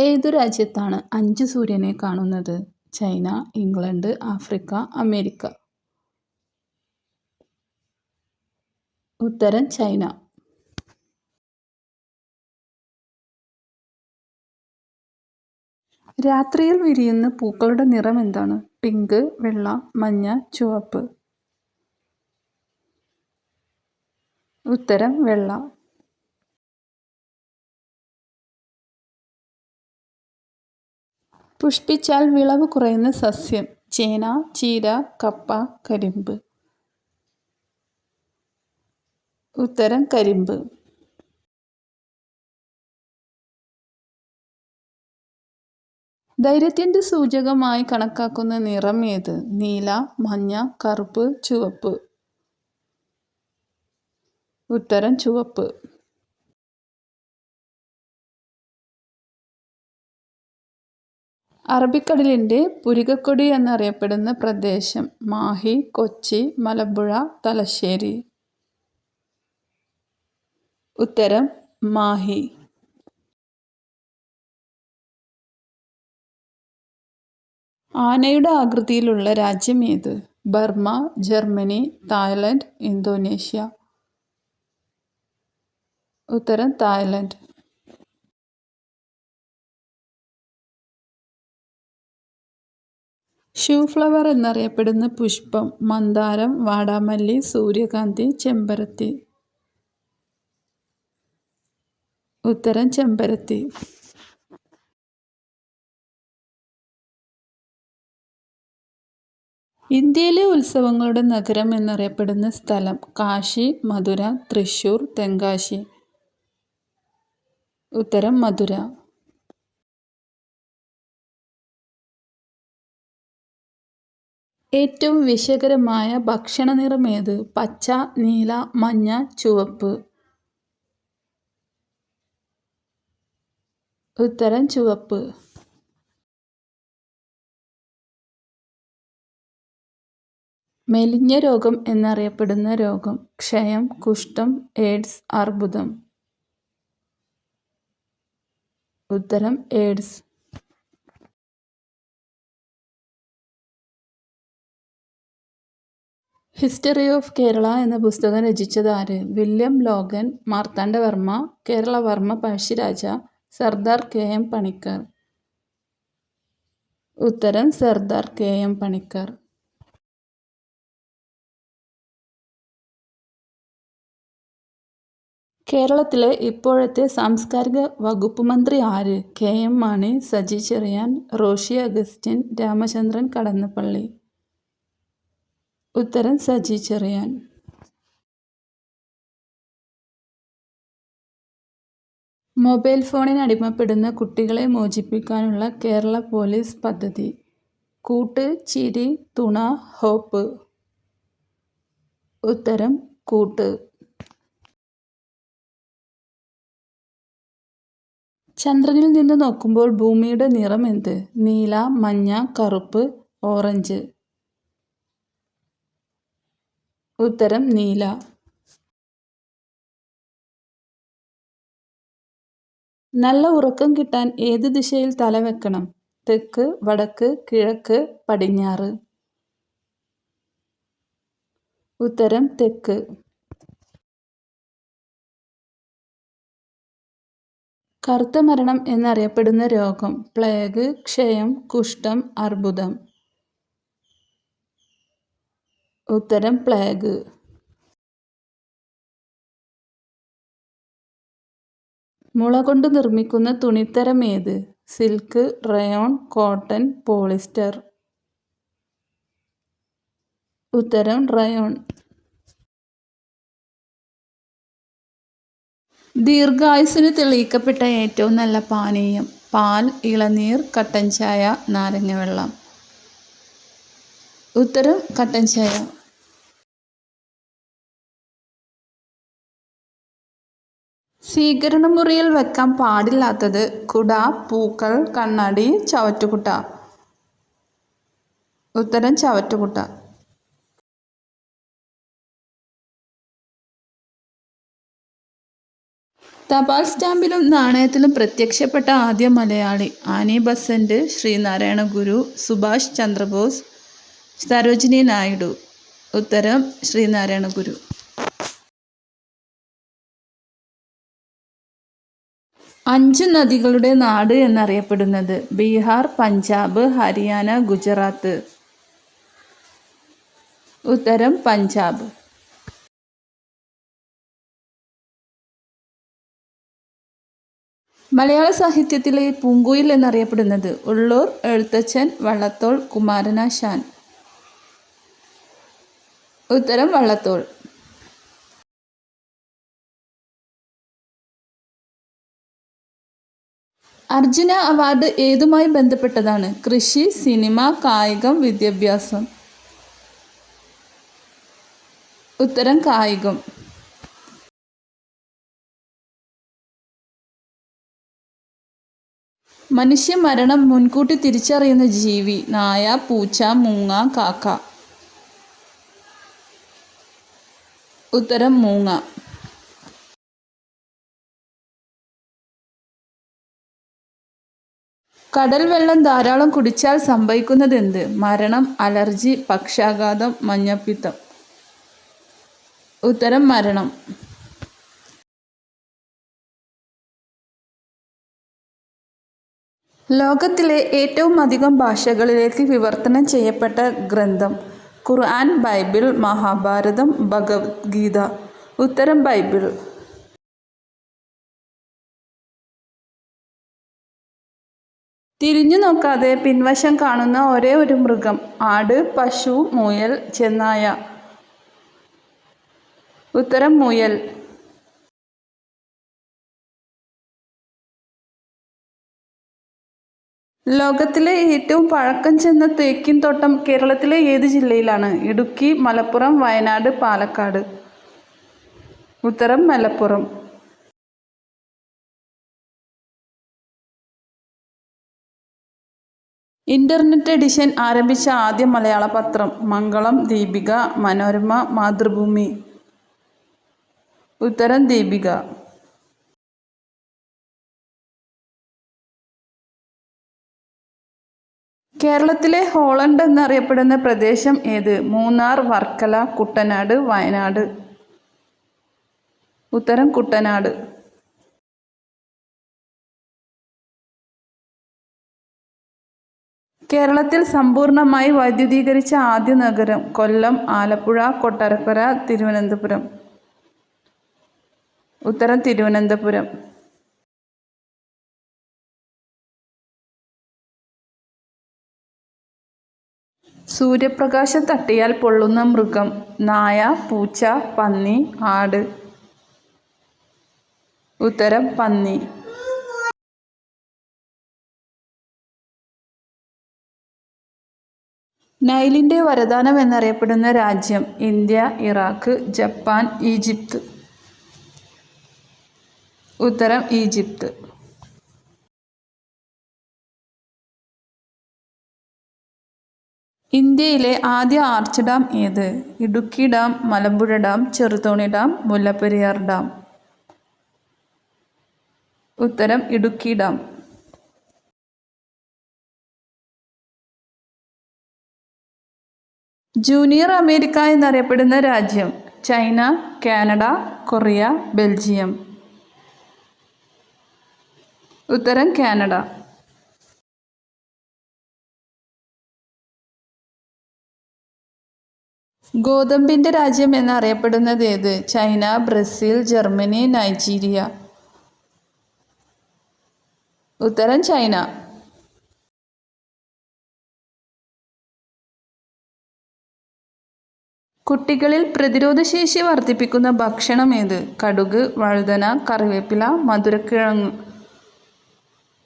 ഏതു രാജ്യത്താണ് അഞ്ച് സൂര്യനെ കാണുന്നത്? China England Africa America. ഉത്തരം ചൈന. രാത്രിയിൽ വിരിയുന്ന പൂക്കളുടെ നിറം എന്താണ്? പിങ്ക് വെള്ള മഞ്ഞ ചുവപ്പ്. ഉത്തരം വെള്ള. പുഷ്പിച്ചാൽ വിളവ് കുറയുന്ന സസ്യം. ചേന ചീര കപ്പ കരിമ്പ്. ഉത്തരം കരിമ്പ്. ധൈര്യത്തിന്റെ സൂചകമായി കണക്കാക്കുന്ന നിറം ഏത്? നീല മഞ്ഞ കറുപ്പ് ചുവപ്പ്. ഉത്തരം ചുവപ്പ്. അറബിക്കടലിന്റെ പുരികക്കൊടി എന്നറിയപ്പെടുന്ന പ്രദേശം മാഹി കൊച്ചി മലമ്പുഴ തലശ്ശേരി. ഉത്തരം മാഹി. ആനയുടെ ആകൃതിയിലുള്ള രാജ്യം ഏത്? Burma Germany Thailand Indonesia. ഉത്തരം തായ്ലൻഡ്. ഷൂ ഫ്ലവർ എന്നറിയപ്പെടുന്ന പുഷ്പം മന്ദാരം വാടാമല്ലി സൂര്യകാന്തി ചെമ്പരത്തി. ഉത്തരം ചെമ്പരത്തി. ഇന്ത്യയിലെ ഉത്സവങ്ങളുടെ നഗരം എന്നറിയപ്പെടുന്ന സ്ഥലം കാശി മധുര തൃശൂർ തെങ്കാശി. ഉത്തരം മധുര. ഏറ്റവും വിഷകരമായ ഭക്ഷണ നിറം ഏത്? പച്ച നീല മഞ്ഞ ചുവപ്പ്. ഉത്തരം ചുവപ്പ്. മെലിഞ്ഞ രോഗം എന്നറിയപ്പെടുന്ന രോഗം. ക്ഷയം കുഷ്ഠം എയ്ഡ്സ് അർബുദം. ഉത്തരം എയ്ഡ്സ്. ഹിസ്റ്ററി ഓഫ് കേരള എന്ന പുസ്തകം രചിച്ചത് ആര്? William Logan Marthanda Varma Kerala Varma Pazhassi Raja Sardar K M Panikkar. ഉത്തരം സർദാർ കെ എം പണിക്കർ. കേരളത്തിലെ ഇപ്പോഴത്തെ സാംസ്കാരിക വകുപ്പ് മന്ത്രി ആര്? K M Mani Saji Cherian Roshi Augustine Ramachandran Kadannappally. ഉത്തരം സജി ചെറിയാൻ. മൊബൈൽ ഫോണിന് അടിമപ്പെടുന്ന കുട്ടികളെ മോചിപ്പിക്കാനുള്ള കേരള പോലീസ് പദ്ധതി. കൂട്ട് ചിരി തുണ ഹോപ്പ്. ഉത്തരം കൂട്ട്. ചന്ദ്രനിൽ നിന്ന് നോക്കുമ്പോൾ ഭൂമിയുടെ നിറം എന്ത്? നീല മഞ്ഞ കറുപ്പ് ഓറഞ്ച്. ഉത്തരം നീല. നല്ല ഉറക്കം കിട്ടാൻ ഏത് ദിശയിൽ തല വെക്കണം? തെക്ക് വടക്ക് കിഴക്ക് പടിഞ്ഞാറ്. ഉത്തരം തെക്ക്. കറുത്ത മരണം എന്നറിയപ്പെടുന്ന രോഗം. പ്ലേഗ് ക്ഷയം കുഷ്ഠം അർബുദം. ഉത്തരം പ്ലേഗ് മുള കൊണ്ട് നിർമ്മിക്കുന്ന തുണിത്തരം ഏത്? സിൽക്ക് റയോൺ കോട്ടൺ പോളിസ്റ്റർ ഉത്തരം റയോൺ ദീർഘായുസിന് തെളിയിക്കപ്പെട്ട ഏറ്റവും നല്ല പാനീയം പാൽ ഇളനീർ കട്ടൻ ചായ നാരങ്ങ വെള്ളം. ഉത്തരം കട്ടൻ ചായ. സ്വീകരണമുറിയിൽ വെക്കാൻ പാടില്ലാത്തത് കുട പൂക്കൾ കണ്ണാടി ചവറ്റുകുട്ട. ഉത്തരം ചവറ്റുകുട്ട. തപാൽ സ്റ്റാമ്പിലും നാണയത്തിലും പ്രത്യക്ഷപ്പെട്ട ആദ്യ മലയാളി ആനി ബസന്റ് ശ്രീനാരായണ ഗുരു സുഭാഷ് ചന്ദ്രബോസ് സരോജിനി നായിഡു. ഉത്തരം ശ്രീനാരായണ ഗുരു. അഞ്ച് നദികളുടെ നാട് എന്നറിയപ്പെടുന്നത് ബീഹാർ പഞ്ചാബ് ഹരിയാന ഗുജറാത്ത്. ഉത്തരം പഞ്ചാബ്. മലയാള സാഹിത്യത്തിലെ പൂങ്കുയിൽ എന്നറിയപ്പെടുന്നത് ഉള്ളൂർ എഴുത്തച്ഛൻ വള്ളത്തോൾ കുമാരനാശാൻ. ഉത്തരം വള്ളത്തോൾ. അർജുന അവാർഡ് ഏതുമായി ബന്ധപ്പെട്ടതാണ്? കൃഷി സിനിമ കായികം വിദ്യാഭ്യാസം. ഉത്തരം കായികം. മനുഷ്യ മരണം മുൻകൂട്ടി തിരിച്ചറിയുന്ന ജീവി നായ പൂച്ച മൂങ്ങ കാക്ക. ഉത്തരം മൂങ്ങ. കടൽ വെള്ളം ധാരാളം കുടിച്ചാൽ സംഭവിക്കുന്നത് എന്ത് മരണം അലർജി പക്ഷാഘാതം മഞ്ഞപ്പിത്തം. ഉത്തരം മരണം. ലോകത്തിലെ ഏറ്റവും അധികം ഭാഷകളിലേക്ക് വിവർത്തനം ചെയ്യപ്പെട്ട ഗ്രന്ഥം ഖുർആൻ ബൈബിൾ മഹാഭാരതം ഭഗവത്ഗീത. ഉത്തരം ബൈബിൾ. തിരിഞ്ഞു നോക്കാതെ പിൻവശം കാണുന്ന ഒരേ ഒരു മൃഗം ആട് പശു മുയൽ ചെന്നായ. ഉത്തരം മുയൽ. ലോകത്തിലെ ഏറ്റവും പഴക്കം ചെന്ന തേക്കിൻ തോട്ടം കേരളത്തിലെ ഏത് ജില്ലയിലാണ്? ഇടുക്കി മലപ്പുറം വയനാട് പാലക്കാട്. ഉത്തരം മലപ്പുറം. ഇന്റർനെറ്റ് എഡിഷൻ ആരംഭിച്ച ആദ്യ മലയാള പത്രം മംഗളം ദീപിക മനോരമ മാതൃഭൂമി. ഉത്തരം ദീപിക. കേരളത്തിലെ ഹോളണ്ട് എന്നറിയപ്പെടുന്ന പ്രദേശം ഏത്? മൂന്നാർ വർക്കല കുട്ടനാട് വയനാട്. ഉത്തരം കുട്ടനാട്. കേരളത്തിൽ സമ്പൂർണമായി വൈദ്യുതീകരിച്ച ആദ്യ നഗരം കൊല്ലം ആലപ്പുഴ കൊട്ടാരക്കര തിരുവനന്തപുരം. ഉത്തരം തിരുവനന്തപുരം. സൂര്യപ്രകാശം തട്ടിയാൽ പൊള്ളുന്ന മൃഗം നായ പൂച്ച പന്നി ആട്. ഉത്തരം പന്നി. നൈലിന്റെ വരദാനം എന്നറിയപ്പെടുന്ന രാജ്യം ഇന്ത്യ ഇറാഖ് ജപ്പാൻ ഈജിപ്ത്. ഉത്തരം ഈജിപ്ത്. ഇന്ത്യയിലെ ആദ്യ ആർച്ച് ഡാം ഏത്? Idukki dam Malampuzha dam Cheruthoni dam Mullaperiyar dam. ഉത്തരം ഇടുക്കി ഡാം. ജൂനിയർ അമേരിക്ക എന്നറിയപ്പെടുന്ന രാജ്യം ചൈന കാനഡ കൊറിയ ബെൽജിയം. ഉത്തരം കാനഡ. ഗോതമ്പിന്റെ രാജ്യം എന്നറിയപ്പെടുന്നത് ഏത്? China Brazil Germany Nigeria. ഉത്തരം ചൈന. കുട്ടികളിൽ പ്രതിരോധശേഷി വർദ്ധിപ്പിക്കുന്ന ഭക്ഷണം ഏത്? കടുക് വഴുതന കറിവേപ്പില മധുരക്കിഴങ്ങ്.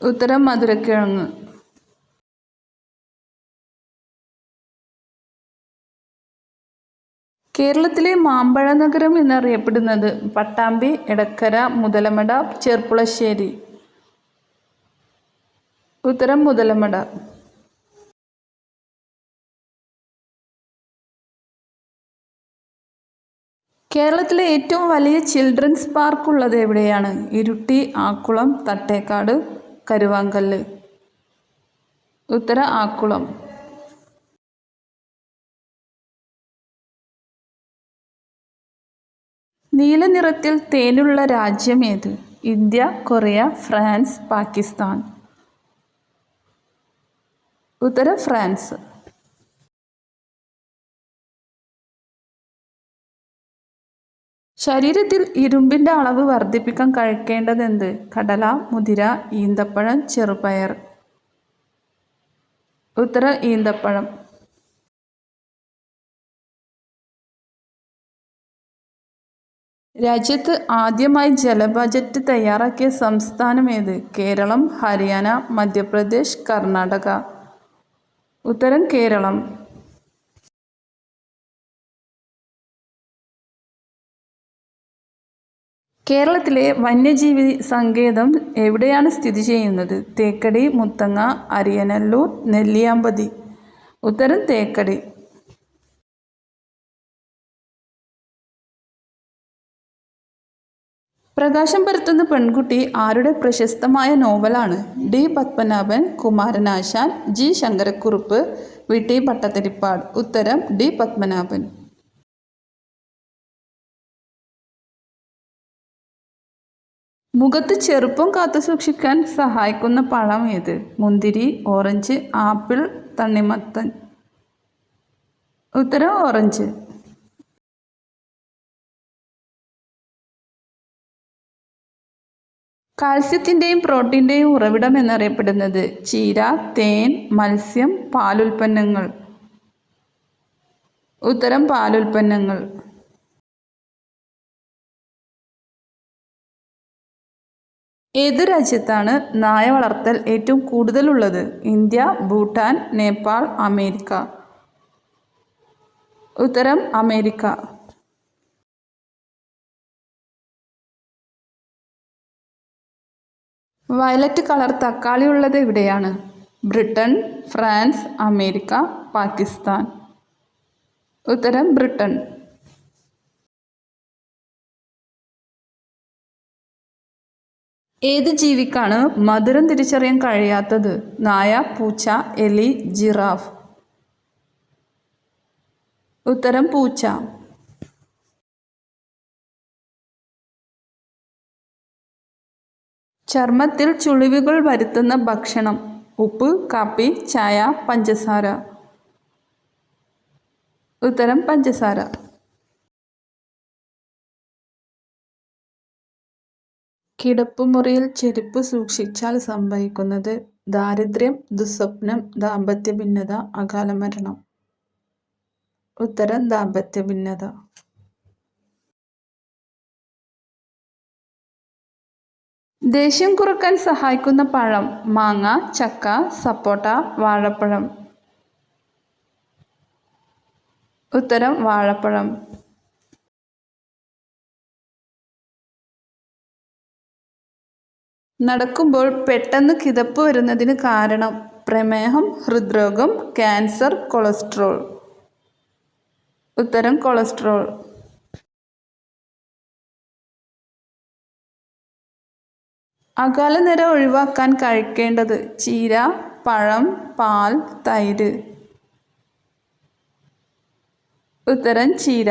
ഉത്തരം മധുരക്കിഴങ്ങ്. കേരളത്തിലെ മാമ്പഴ നഗരം എന്നറിയപ്പെടുന്നത് പട്ടാമ്പി എടക്കര മുതലമട ചെർപ്പുളശ്ശേരി. ഉത്തരം മുതലമട. കേരളത്തിലെ ഏറ്റവും വലിയ ചിൽഡ്രൻസ് പാർക്ക് ഉള്ളത് എവിടെയാണ്? ഇരുട്ടി ആക്കുളം തട്ടേക്കാട് കരുവാങ്കല്ല്. ഉത്തര ആക്കുളം. നീല നിറത്തിൽ തേനുള്ള രാജ്യം ഏത്? India Korea France Pakistan. ഉത്തര ഫ്രാൻസ്. ശരീരത്തിൽ ഇരുമ്പിന്റെ അളവ് വർദ്ധിപ്പിക്കാൻ കഴിക്കേണ്ടതെന്ത്? കടല മുതിര ഈന്തപ്പഴം ചെറുപയർ. ഉത്തര ഈന്തപ്പഴം. രാജ്യത്ത് ആദ്യമായി ജല ബജറ്റ് തയ്യാറാക്കിയ സംസ്ഥാനം ഏത്? കേരളം ഹരിയാന മധ്യപ്രദേശ് കർണാടക. ഉത്തരം കേരളം. കേരളത്തിലെ വന്യജീവി സങ്കേതം എവിടെയാണ് സ്ഥിതി ചെയ്യുന്നത്? തേക്കടി മുത്തങ്ങ അരിയനല്ലൂർ നെല്ലിയാമ്പതി. ഉത്തരം തേക്കടി. പ്രകാശം പരത്തുന്ന പെൺകുട്ടി ആരുടെ പ്രശസ്തമായ നോവലാണ്? D. Padmanabhan Kumaranasan G. Sankarakurup V. T. Bhattathiripad ഉത്തരം ഡി. പത്മനാഭൻ. മുഖത്ത് ചെറുപ്പം കാത്തു സൂക്ഷിക്കാൻ സഹായിക്കുന്ന പഴം ഏത് മുന്തിരി ഓറഞ്ച് ആപ്പിൾ തണ്ണിമത്തൻ. ഉത്തരം ഓറഞ്ച്. കാൽസ്യത്തിന്റെയും പ്രോട്ടീന്റെയും ഉറവിടം എന്നറിയപ്പെടുന്നത് ചീര തേൻ മത്സ്യം പാലുൽപ്പന്നങ്ങൾ. ഉത്തരം പാലുൽപ്പന്നങ്ങൾ. ഏത് രാജ്യത്താണ് നായ വളർത്തൽ ഏറ്റവും കൂടുതലുള്ളത്? India Bhutan Nepal America. ഉത്തരം അമേരിക്ക. വയലറ്റ് കളർ തക്കാളി ഉള്ളത് എവിടെയാണ്? Britain France America Pakistan. ഉത്തരം ബ്രിട്ടൻ. ഏത് ജീവിക്കാണ് മധുരം തിരിച്ചറിയാൻ കഴിയാത്തത്? നായ പൂച്ച എലി ജിറാഫ്. ഉത്തരം പൂച്ച. ചർമ്മത്തിൽ ചുളിവുകൾ വരുത്തുന്ന ഭക്ഷണം. ഉപ്പ് കാപ്പി ചായ പഞ്ചസാര. ഉത്തരം പഞ്ചസാര. കിടപ്പുമുറിയിൽ ചെരുപ്പ് സൂക്ഷിച്ചാൽ സംഭവിക്കുന്നത് ദാരിദ്ര്യം ദുസ്വപ്നം ദാമ്പത്യ ഭിന്നത അകാല മരണം. ഉത്തരം ദാമ്പത്യ ഭിന്നത. ദേഷ്യം കുറയ്ക്കാൻ സഹായിക്കുന്ന പഴം മാങ്ങ ചക്ക സപ്പോട്ട വാഴപ്പഴം. ഉത്തരം വാഴപ്പഴം. നടക്കുമ്പോൾ പെട്ടെന്ന് കിതപ്പ് വരുന്നതിന് കാരണം പ്രമേഹം ഹൃദ്രോഗം ക്യാൻസർ കൊളസ്ട്രോൾ. ഉത്തരം കൊളസ്ട്രോൾ. അകാല നിര ഒഴിവാക്കാൻ കഴിക്കേണ്ടത് ചീര പഴം പാൽ തൈര്. ഉത്തരം ചീര.